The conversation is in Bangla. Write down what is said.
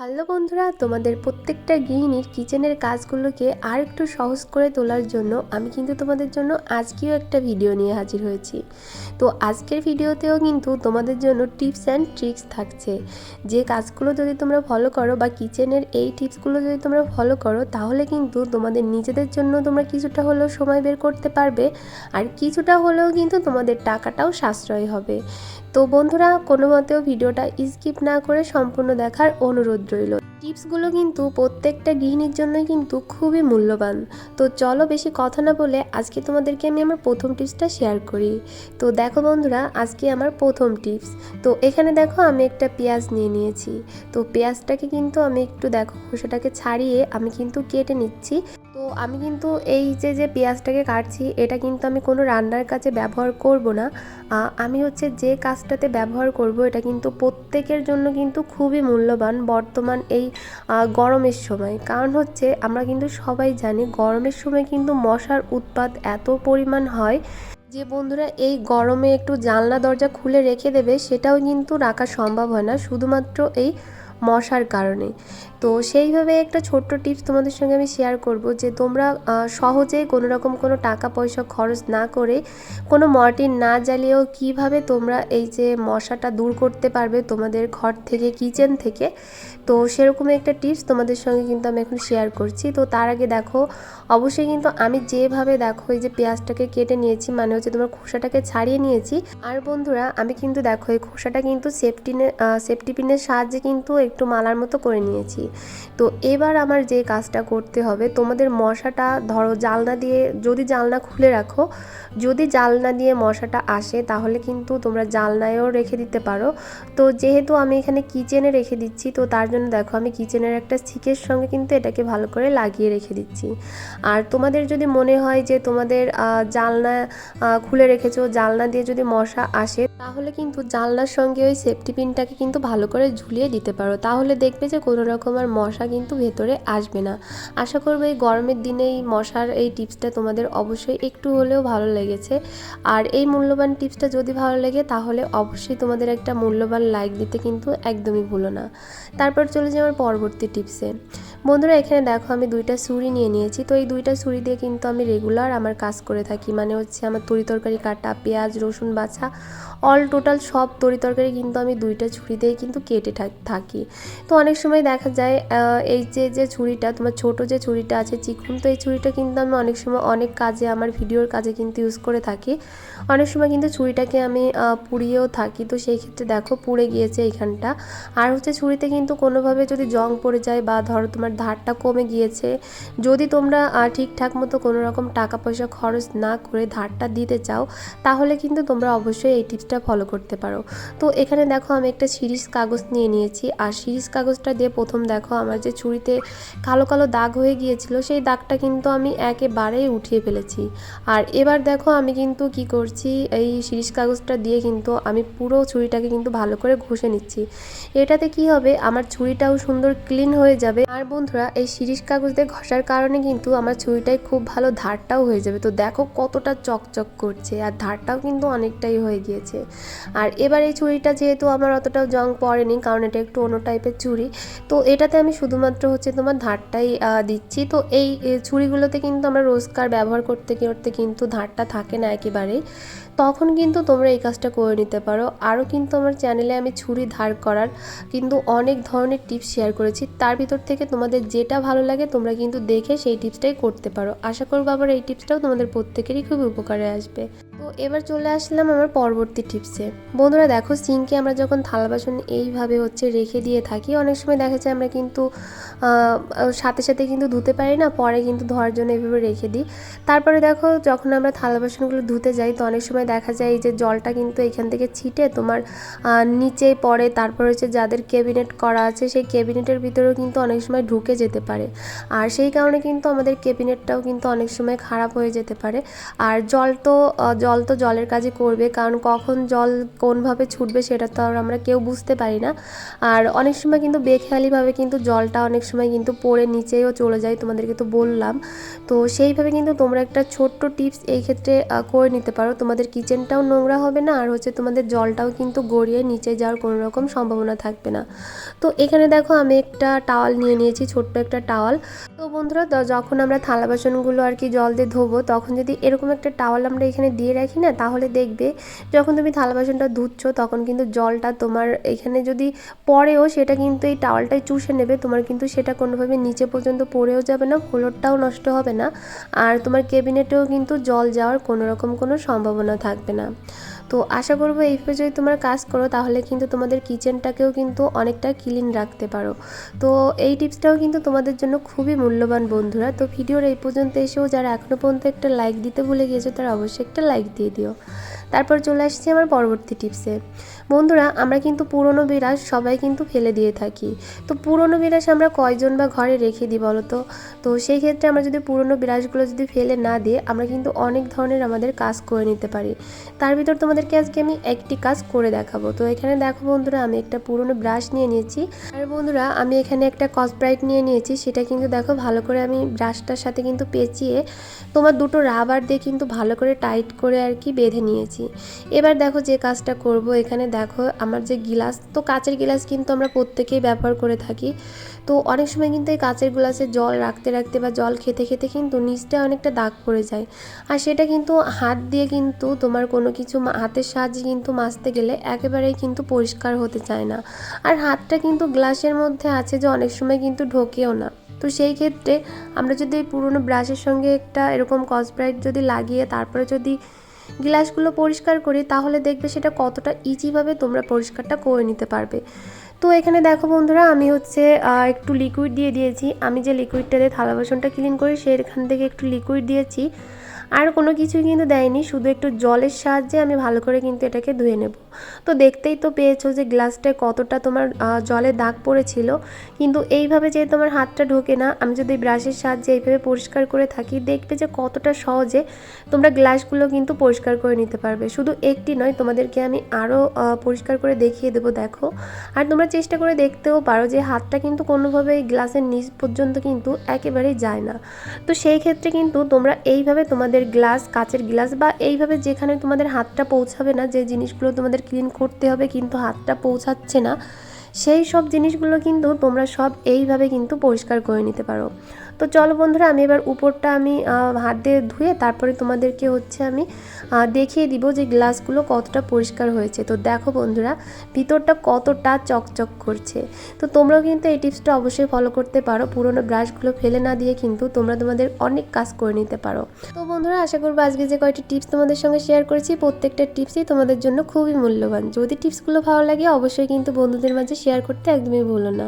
হ্যালো বন্ধুরা, তোমাদের প্রত্যেকটা গৃহিণীর কিচেনের কাজগুলোকে আর একটু সহজ করে তোলার জন্য আমি কিন্তু তোমাদের জন্য আজকেও একটা ভিডিও নিয়ে হাজির হয়েছি। তো আজকের ভিডিওতেও কিন্তু তোমাদের জন্য টিপস অ্যান্ড ট্রিক্স থাকছে। যে কাজগুলো যদি তোমরা ফলো করো বা কিচেনের এই টিপসগুলো যদি তোমরা ফলো করো, তাহলে কিন্তু তোমাদের নিজেদের জন্য তোমরা কিছুটা হলেও সময় বের করতে পারবে আর কিছুটা হলেও কিন্তু তোমাদের টাকাটাও সাশ্রয় হবে। তো বন্ধুরা, কোনো মতেও ভিডিওটা স্কিপ না করে সম্পূর্ণ দেখার অনুরোধ রইল। টিপসগুলো কিন্তু প্রত্যেকটা গৃহিণীর জন্যই কিন্তু খুবই মূল্যবান। তো চলো বেশি কথা না বলে আজকে তোমাদেরকে আমি আমার প্রথম টিপসটা শেয়ার করি। তো দেখো বন্ধুরা, আজকে আমার প্রথম টিপস। তো এখানে দেখো আমি একটা পেঁয়াজ নিয়ে নিয়েছি। তো পেঁয়াজটাকে কিন্তু আমি একটু দেখো খোসাটাকে ছাড়িয়ে আমি কিন্তু কেটে নিচ্ছি। আমি কিন্তু এই যে যে পেঁয়াজটাকে কাটছি, এটা কিন্তু আমি কোনো রান্নার কাজে ব্যবহার করব না। আমি হচ্ছে যে কাজটাতে ব্যবহার করব, এটা কিন্তু প্রত্যেকের জন্য কিন্তু খুবই মূল্যবান বর্তমান এই গরমের সময়। কারণ হচ্ছে আমরা কিন্তু সবাই জানি গরমের সময় কিন্তু মশার উৎপাত এত পরিমাণ হয় যে বন্ধুরা এই গরমে একটু জানলা দরজা খুলে রেখে দেবে, সেটাও কিন্তু রাখা সম্ভব হয় না। শুধুমাত্র এই মশার কারণে। তো সেইভাবে একটা ছোট্ট টিপস তোমাদের সঙ্গে আমি শেয়ার করব যে তোমরা সহজে কোনো রকম কোনো টাকা পয়সা খরচ না করে কোনো মর্টিন না জ্বালিয়েও কীভাবে তোমরা এই যে মশাটা দূর করতে পারবে তোমাদের ঘর থেকে, কিচেন থেকে, তো সেরকম একটা টিপস তোমাদের সঙ্গে কিন্তু আমি এখন শেয়ার করছি। তো তার আগে দেখো, অবশ্যই কিন্তু আমি যেভাবে দেখো এই যে পেঁয়াজটাকে কেটে নিয়েছি মানে হচ্ছে তোমার খোসাটাকে ছাড়িয়ে নিয়েছি। আর বন্ধুরা, আমি কিন্তু দেখো এই খোসাটা কিন্তু সেফটিনে সেফটি পিনের সাহায্যে কিন্তু একটু মালার মতো করে নিয়েছি। তো এবার আমার যে কাজটা করতে হবে, তোমাদের মশাটা ধরো জালনা দিয়ে যদি জালনা খুলে রাখো, যদি জালনা দিয়ে মশাটা আসে তাহলে কিন্তু তোমরা জালনায়ও রেখে দিতে পারো। তো যেহেতু আমি এখানে কিচেনে রেখে দিচ্ছি, তো তার জন্য দেখো আমি কিচেনের একটা সিকের সঙ্গে কিন্তু এটাকে ভালো করে লাগিয়ে রেখে দিচ্ছি। আর তোমাদের যদি মনে হয় যে তোমাদের জালনা খুলে রেখেছো, জালনা দিয়ে যদি মশা আসে, তাহলে কিন্তু জানলার সঙ্গে ওই সেফটি পিনটাকে কিন্তু ভালো করে ঝুলিয়ে দিতে পারো। তাহলে দেখবে যে কোনো রকম আর মশা কিন্তু ভেতরে আসবে না। আশা করব এই গরমের দিনে এই মশার এই টিপসটা তোমাদের অবশ্যই একটু হলেও ভালো লেগেছে। আর এই মূল্যবান টিপসটা যদি ভালো লাগে তাহলে অবশ্যই তোমাদের একটা মূল্যবান লাইক দিতে কিন্তু একদমই ভুলো না। তারপর চলে যাই আমার পরবর্তী টিপসে। বন্ধুরা, এখানে দেখো আমি দুইটা ছুরি নিয়ে নিয়েছি। তো এই দুইটা ছুরি দিয়ে কিন্তু আমি রেগুলার আমার কাজ করে থাকি। মানে হচ্ছে আমার তরি তরকারি কাটা, পেঁয়াজ, রসুন বাছা অল টোটাল সব তরি তরকারি কিন্তু আমি দুইটা ছুরি দিয়ে কিন্তু কেটে থাকি। তো অনেক সময় দেখা যায় এই যে যে ছুরিটা, তোমার ছোট যে ছুরিটা আছে, চিকুন, তো এই ছুরিটা কিন্তু আমি অনেক সময় অনেক কাজে, আমার ভিডিওর কাজে কিন্তু ইউজ করে থাকি। অনেক সময় কিন্তু ছুরিটাকে আমি পুড়িয়েও থাকি। তো সেই ক্ষেত্রে দেখো, পুড়ে গিয়েছে এইখানটা। আর হচ্ছে ছুরিতে কিন্তু কোনোভাবে যদি জং পড়ে যায় বা ধরো তোমার ধারটা কমে গিয়েছে, যদি তোমরা ঠিকঠাক মতো কোনো রকম টাকা পয়সা খরচ না করে ধারটা দিতে চাও, তাহলে কিন্তু তোমরা অবশ্যই এই টিপসটা ফলো করতে পারো। তো এখানে দেখো আমি একটা সিরিজ কাগজ নিয়ে নিয়েছি। আর সিরিজ কাগজটা দিয়ে প্রথম দেখো আমার যে ছুরিতে কালো কালো দাগ হয়ে গিয়েছিল, সেই দাগটা কিন্তু আমি একেবারেই উঠিয়ে ফেলেছি। আর এবার দেখো আমি কিন্তু কি করছি, এই সিরিজ কাগজটা দিয়ে কিন্তু আমি পুরো ছুরিটাকে কিন্তু ভালো করে ঘষে নিচ্ছি। এটাতে কি হবে, আমার ছুরিটাও সুন্দর ক্লিন হয়ে যাবে। আর বন্ধুরা, এই সিরিজ কাগজ দিয়ে ঘষার কারণে কিন্তু আমার ছুরিটাই খুব ভালো ধারটাও হয়ে যাবে। তো দেখো কতটা চকচক করছে, আর ধারটাও কিন্তু অনেকটাই হয়ে গিয়েছে। আর এবার এই চুড়িটা যেহেতু আমার অতটাও জং পড়েনি কারণ এটা একটু অন্য টাইপের চুড়ি, তো এটাতে আমি শুধুমাত্র হচ্ছে তোমার ধারটাই দিচ্ছি। তো এই চুড়িগুলোতে কিন্তু আমরা রোজকার ব্যবহার করতে করতে কিন্তু ধারটা থাকে না একেবারেই। তখন কিন্তু তোমরা এই কাজটা করে নিতে পারো। আরও কিন্তু আমার চ্যানেলে আমি ছুরি ধার করার কিন্তু অনেক ধরনের টিপস শেয়ার করেছি। তার ভিতর থেকে তোমাদের যেটা ভালো লাগে তোমরা কিন্তু দেখে সেই টিপসটাই করতে পারো। আশা করব আবার এই টিপসটাও তোমাদের প্রত্যেকেরই খুব উপকারে আসবে। তো এবার চলে আসলাম আমার পরবর্তী টিপসে বন্ধুরা দেখো, সিঙ্কে আমরা যখন থালা বাসন এইভাবে হচ্ছে রেখে দিয়ে থাকি, অনেক সময় দেখা যায় আমরা কিন্তু সাথে সাথে কিন্তু ধুতে পারি না, পরে কিন্তু ধোয়ার জন্য এইভাবে রেখে দিই। তারপরে দেখো, যখন আমরা থালা বাসনগুলো ধুতে যাই, তো অনেক সময় দেখা যায় এই যে জলটা কিন্তু এখান থেকে ছিটে তোমার নিচে পড়ে। তারপর হচ্ছে যাদের ক্যাবিনেট করা আছে, সেই ক্যাবিনেটের ভিতরেও কিন্তু অনেক সময় ঢুকে যেতে পারে। আর সেই কারণে কিন্তু আমাদের ক্যাবিনেটটাও কিন্তু অনেক সময় খারাপ হয়ে যেতে পারে। আর জল তো জল তো জলের কাজে করবে, কারণ কখন জল কোনভাবে ছুটবে সেটা তো আর আমরা কেউ বুঝতে পারি না। আর অনেক সময় কিন্তু বেখেয়ালিভাবে কিন্তু জলটা অনেক সময় কিন্তু পড়ে নিচেও চলে যায়, তোমাদেরকে তো বললাম। তো সেইভাবে কিন্তু তোমরা একটা ছোট্ট টিপস এই ক্ষেত্রে করে নিতে পারো। তোমাদের কিচেনটাও নোংরা হবে না, আর হচ্ছে তোমাদের জলটাও কিন্তু গড়িয়ে নিচে যাওয়ার কোনো রকম সম্ভাবনা থাকবে না। তো এখানে দেখো আমি একটা টাওয়াল নিয়ে নিয়েছি, ছোট্ট একটা টাওয়াল। বন্ধুরা যখন আমরা থালা বাসনগুলো আর কি জল দিয়ে ধোবো, তখন যদি এরকম একটা টাওয়াল আমরা এখানে দিয়ে রাখি না, তাহলে দেখবে যখন তুমি থালা বাসনটা ধুচ্ছ, তখন কিন্তু জলটা তোমার এখানে যদি পড়েও, সেটা কিন্তু এই টাওয়ালটাই চুষে নেবে, তোমার কিন্তু সেটা কোনোভাবে নিচে পর্যন্ত পড়েও যাবে না ফ্লোরটাও নষ্ট হবে না। আর তোমার কেবিনেটেও কিন্তু জল যাওয়ার কোনো রকম কোনো সম্ভাবনা থাকবে না। তো আশা করব এইভাবে যদি তোমরা কাজ করো, তাহলে কিন্তু তোমাদের কিচেনটাকেও কিন্তু অনেকটা ক্লিন রাখতে পারো। তো এই টিপসটাও কিন্তু তোমাদের জন্য খুবই মূল্যবান বন্ধুরা। তো ভিডিওর এই পর্যন্ত এসেও যারা এখনও পর্যন্ত একটা লাইক দিতে ভুলে গিয়েছো, তারা অবশ্যই একটা লাইক দিয়ে দিও। তারপর চলে আসছি আমার পরবর্তী টিপসে। বন্ধুরা, আমরা কিন্তু পুরনো বিরাজ সবাই কিন্তু ফেলে দিয়ে থাকি। তো পুরনো বিরাজ আমরা কয়জন বা ঘরে রেখে দিই বলো তো? সেই ক্ষেত্রে আমরা যদি পুরনো বিরাজগুলো যদি ফেলে না দিয়ে আমরা কিন্তু অনেক ধরনের আমাদের কাজ করে নিতে পারি। তার ভিতর তোমাদেরকে আজকে আমি একটি কাজ করে দেখাবো। তো এখানে দেখো বন্ধুরা, আমি একটা পুরনো ব্রাশ নিয়ে নিয়েছি। আর বন্ধুরা, আমি এখানে একটা কসব্রাইট নিয়ে নিয়েছি। সেটা কিন্তু দেখো, ভালো করে আমি ব্রাশটার সাথে কিন্তু পেঁচিয়ে তোমার দুটো রাবার দিয়ে কিন্তু ভালো করে টাইট করে আর কি বেঁধে নিয়েছি। এবার দেখো যে কাজটা করব। এখানে দেখো, আমার যে গিলাস, তো কাচের গিলাস কিন্তু আমরা প্রত্যেকেই ব্যবহার করে থাকি। তো অনেক সময় কিন্তু এই কাচের গ্লাসে জল রাখতে রাখতে বা জল খেতে খেতে কিন্তু নিচটা অনেকটা দাগ পড়ে যায়। আর সেটা কিন্তু হাত দিয়ে কিন্তু তোমার কোনো কিছু হাতের সাহায্যে কিন্তু মাজতে গেলে একেবারেই কিন্তু পরিষ্কার হতে চায় না। আর হাতটা কিন্তু গ্লাসের মধ্যে আছে যে অনেক সময় কিন্তু ঢোকেও না। তো সেই ক্ষেত্রে আমরা যদি পুরনো ব্রাশের সঙ্গে একটা এরকম কসব্রাইট যদি লাগিয়ে তারপরে যদি গ্লাসগুলো পরিষ্কার করি, তাহলে দেখবে সেটা কতটা ইজিভাবে তোমরা পরিষ্কারটা করে নিতে পারবে। তো এখানে দেখো বন্ধুরা, আমি হচ্ছে একটু লিকুইড দিয়ে দিয়েছি। আমি যে লিকুইডটা দিয়ে থালা বাসনটা ক্লিন করি, সেখান থেকে একটু লিকুইড দিয়েছি। আর কোনো কিছুই কিন্তু দেয়নি, শুধু একটু জলের সাহায্যে আমি ভালো করে কিন্তু এটাকে ধুয়ে নেব। তো দেখতেই তো পেয়েছ যে গ্লাসটায় কতটা তোমার জলে দাগ পড়েছিল। কিন্তু এইভাবে যে তোমার হাতটা ঢোকে না, আমি যদি ব্রাশের সাহায্যে এইভাবে পরিষ্কার করে থাকি, দেখবে যে কতটা সহজে তোমরা গ্লাসগুলো কিন্তু পরিষ্কার করে নিতে পারবে। শুধু একটি নয়, তোমাদেরকে আমি আরও পরিষ্কার করে দেখিয়ে দেবো, দেখো। আর তোমরা চেষ্টা করে দেখতেও পারো যে হাতটা কিন্তু কোনোভাবে গ্লাসের নিচ পর্যন্ত কিন্তু একেবারেই যায় না। তো সেই ক্ষেত্রে কিন্তু তোমরা এইভাবে তোমাদের গ্লাস, কাচের গ্লাস বা এইভাবে যেখানে তোমাদের হাতটা পৌঁছাবে না, যে জিনিসগুলো তোমাদের ক্লিন করতে হবে কিন্তু হাতটা পৌঁছাচ্ছে না। সেই সব জিনিসগুলো কিন্তু তোমরা সব এইভাবে কিন্তু পরিষ্কার করে নিতে পারো। তো চলো বন্ধুরা, আমি এবার উপরটা আমি হাত দিয়ে ধুয়ে তারপরে তোমাদেরকে হচ্ছে আমি দেখিয়ে দিব যে গ্লাসগুলো কতটা পরিষ্কার হয়েছে। তো দেখো বন্ধুরা, ভিতরটা কতটা চকচক করছে। তো তোমরাও কিন্তু এই টিপসটা অবশ্যই ফলো করতে পারো। পুরোনো ব্রাশগুলো ফেলে না দিয়ে কিন্তু তোমরা তোমাদের অনেক কাজ করে নিতে পারো। তো বন্ধুরা, আশা করব আজকে যে কয়টি টিপস তোমাদের সঙ্গে শেয়ার করেছি, প্রত্যেকটা টিপসই তোমাদের জন্য খুবই মূল্যবান। যদি টিপসগুলো ভালো লাগে, অবশ্যই কিন্তু বন্ধুদের মাঝে শেয়ার করতে একদমই ভুলো না।